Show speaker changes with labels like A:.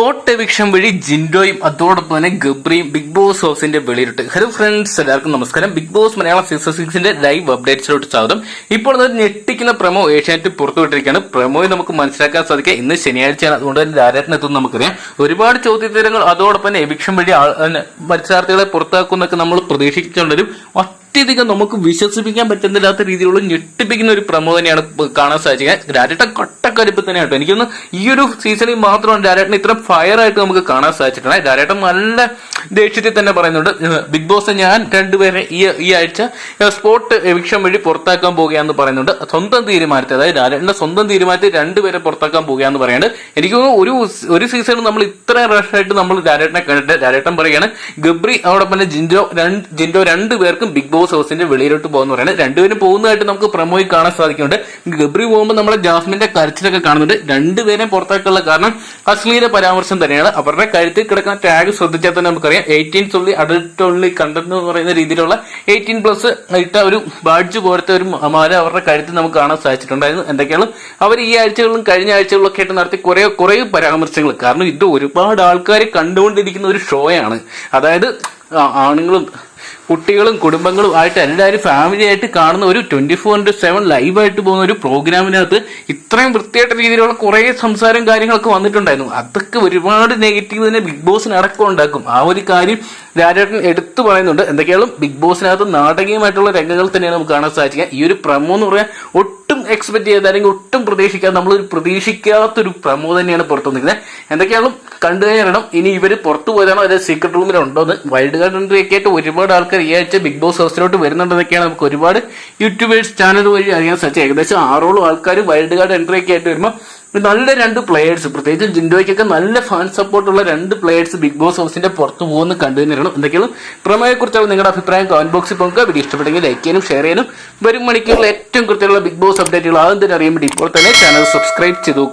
A: Spot television വഴി ജിൻഡോയും അതോടൊപ്പം തന്നെ ഗബ്രിയും ബിഗ് ബോസ് ഹൗസിന്റെ വെളിയിലിട്ട്. ഹലോ ഫ്രണ്ട്സ് എല്ലാവർക്കും നമസ്കാരം. ബിഗ് ബോസ് മലയാളം സീസൺ സിക്സിന്റെ ലൈവ് അപ്ഡേറ്റ്സിലോട്ട് സ്വാഗതം. ഇപ്പോൾ ഞെട്ടിക്കുന്ന പ്രമോ ഏഷ്യാനെറ്റ് പുറത്തുവിട്ടിരിക്കുകയാണ്. പ്രമോയിൽ നമുക്ക് മനസ്സിലാക്കാൻ സാധിക്കുക ഇന്ന് ശനിയാഴ്ചയാണ്. അതുകൊണ്ട് തന്നെ ധാരാളം എത്തും നമുക്കറിയാം. ഒരുപാട് ചോദ്യോത്തരങ്ങൾ അതോടൊപ്പം തന്നെ എവിക്ഷൻ വഴി മത്സരാർത്ഥികളെ പുറത്താക്കുന്നൊക്കെ നമ്മൾ പ്രതീക്ഷിച്ചുകൊണ്ടൊരു അത്യധികം നമുക്ക് വിശ്വസിപ്പിക്കാൻ പറ്റുന്നില്ലാത്ത രീതിയിലുള്ള ഞെട്ടിപ്പിക്കുന്ന ഒരു പ്രമോ തന്നെയാണ് കാണാൻ സാധിക്കുക രാജേട്ടൻ കട്ടക്കരിപ്പ് തന്നെ കേട്ടോ. എനിക്കൊന്ന് ഈ ഒരു സീസണിൽ മാത്രമാണ് രാജേട്ടൻ ഇത്ര ഫയർ ആയിട്ട് നമുക്ക് കാണാൻ സാധിച്ചിട്ടുണ്ട് രാജേട്ടൻ നല്ല ദേഷ്യത്തിൽ തന്നെ പറയുന്നുണ്ട് ബിഗ് ബോസ് ഞാൻ രണ്ടുപേരെ ഈ ഈ ആഴ്ച സ്പോട്ട് എവിക്ഷൻ വഴി പുറത്താക്കാൻ പോകുകയാണെന്ന് പറയുന്നുണ്ട്. സ്വന്തം തീരുമാനത്തെ അതായത് രാരേട്ടന്റെ സ്വന്തം തീരുമാനത്തിൽ രണ്ടുപേരെ പുറത്താക്കാൻ പോകുകയാന്ന് പറയുന്നുണ്ട്. എനിക്ക് ഒരു ഒരു സീസണിൽ നമ്മൾ ഇത്രയും റഷായിട്ട് നമ്മൾ രാജേട്ടനെ കണ്ടിട്ട് രാജേട്ടൻ പറയുകയാണ് ഗബ്രി അതോടൊപ്പം തന്നെ ജിൻഡോ രണ്ട് ജിൻഡോ രണ്ടുപേർക്കും ബിഗ് ബോസ് ഹൗസിന്റെ വെളിയിലോട്ട് പോകുന്നു പറയുന്നത് രണ്ടുപേരും പോകുന്നതായിട്ട് നമുക്ക് പ്രമോയി കാണാൻ സാധിക്കുന്നുണ്ട്. ഗബ്രി പോകുമ്പോൾ നമ്മുടെ ജാസ്മിന്റെ കരച്ചിലൊക്കെ കാണുന്നുണ്ട്. രണ്ടുപേരെയും പുറത്താക്കാനുള്ള കാരണം അശ്ലീല പരാമർശം തന്നെയാണ്. അവരുടെ കഴുത്തിൽ കിടക്കുന്ന ടാഗ് ശ്രദ്ധിച്ചാൽ തന്നെ നമുക്കറിയാം എയ്റ്റീൻ ഉള്ളി അഡൽട്ട് ഉള്ളി കണ്ടന്റ് എന്ന് പറയുന്ന രീതിയിലുള്ള എയ്റ്റീൻ പ്ലസ് ഇട്ട ഒരു ബാഡ്ജ് പോലത്തെ ഒരു മാല അവരുടെ കഴുത്തിൽ നമുക്ക് കാണാൻ സാധിച്ചിട്ടുണ്ടായിരുന്നു. എന്തൊക്കെയാണ്? അവർ ഈ ആഴ്ചകളിലും കഴിഞ്ഞ ആഴ്ചകളിലൊക്കെ ആയിട്ട് നടത്തി കുറെ കുറെ പരാമർശങ്ങൾ. കാരണം ഇത് ഒരുപാട് ആൾക്കാർ കണ്ടുകൊണ്ടിരിക്കുന്ന ഒരു ഷോയാണ് അതായത് ആണുങ്ങളും കുട്ടികളും കുടുംബങ്ങളും ആയിട്ട് എല്ലാവരും ഫാമിലി ആയിട്ട് കാണുന്ന ഒരു ട്വന്റി ഫോർ ഇന്റു സെവൻ ലൈവായിട്ട് പോകുന്ന ഒരു പ്രോഗ്രാമിനകത്ത് ഇത്രയും വൃത്തിയായിട്ട രീതിയിലുള്ള കുറെ സംസാരം കാര്യങ്ങളൊക്കെ വന്നിട്ടുണ്ടായിരുന്നു. അതൊക്കെ ഒരുപാട് നെഗറ്റീവ് തന്നെ ബിഗ് ബോസിന് അടക്കം ഉണ്ടാക്കും. ആ ഒരു കാര്യം രാജേട്ടൻ എടുത്തു പറയുന്നുണ്ട്. എന്തൊക്കെയാണ് ബിഗ് ബോസിനകത്ത് നാടകീയമായിട്ടുള്ള രംഗങ്ങൾ തന്നെയാണ് നമുക്ക് കാണാൻ സാധിക്കുക. ഈ ഒരു പ്രമോ എന്ന് പറയാൻ ഒട്ടും എക്സ്പെക്ട് ചെയ്യാതെ അല്ലെങ്കിൽ ഒട്ടും പ്രതീക്ഷിക്കാതെ നമ്മൾ പ്രതീക്ഷിക്കാത്തൊരു പ്രമോ തന്നെയാണ് പുറത്തു നിൽക്കുന്നത് എന്തൊക്കെയാണ് കണ്ടു കഴിഞ്ഞാൽ ഇനി ഇവർ പുറത്തു പോയതാണോ? അതായത് സീക്രട്ട് റൂമിലുണ്ടോ എന്ന്? വൈൽഡ് കാർഡ് എൻട്രി ഒക്കെ ആയിട്ട് ഒരുപാട് ആൾക്കാർ ഈ ബിഗ് ബോസ് ഹൗസിലോട്ട് വരുന്നുണ്ടെന്നൊക്കെയാണ് നമുക്ക് ഒരുപാട് യൂട്യൂബേഴ്സ് ചാനൽ വഴി അറിയാൻ സാധിച്ചത്. ഏകദേശം ആറോളം ആൾക്കാർ വൈൽഡ് കാർഡ് എൻട്രി ഒക്കെ ആയിട്ട് വരുമ്പോൾ നല്ല രണ്ട് പ്ലേയേഴ്സ് പ്രത്യേകിച്ച് ജിൻഡോയ്ക്കൊക്കെ നല്ല ഫാൻ സപ്പോർട്ടുള്ള രണ്ട് പ്ലേയേഴ്സ് ബിഗ് ബോസ് ഹൗസിന്റെ പുറത്തു പോകുന്ന കണ്ടു തന്നെയാണ്. എന്തൊക്കെയാണ്? പ്രമേയെ കുറിച്ചുള്ള നിങ്ങളുടെ അഭിപ്രായം. കമന്റ് ബോക്സിൽ പോകുക വീഡിയോ ഇഷ്ടപ്പെട്ടെങ്കിൽ ലൈക്ക് ചെയ്യാനും ഷെയർ ചെയ്യാനും. വരും മണിക്കൂറിൽ ഏറ്റവും കൃത്യമുള്ള ബിഗ് ബോസ് അപ്ഡേറ്റുകൾ ആദ്യം തന്നെ വേണ്ടി ഇപ്പോൾ തന്നെ ചാനൽ സബ്സ്ക്രൈബ് ചെയ്തു.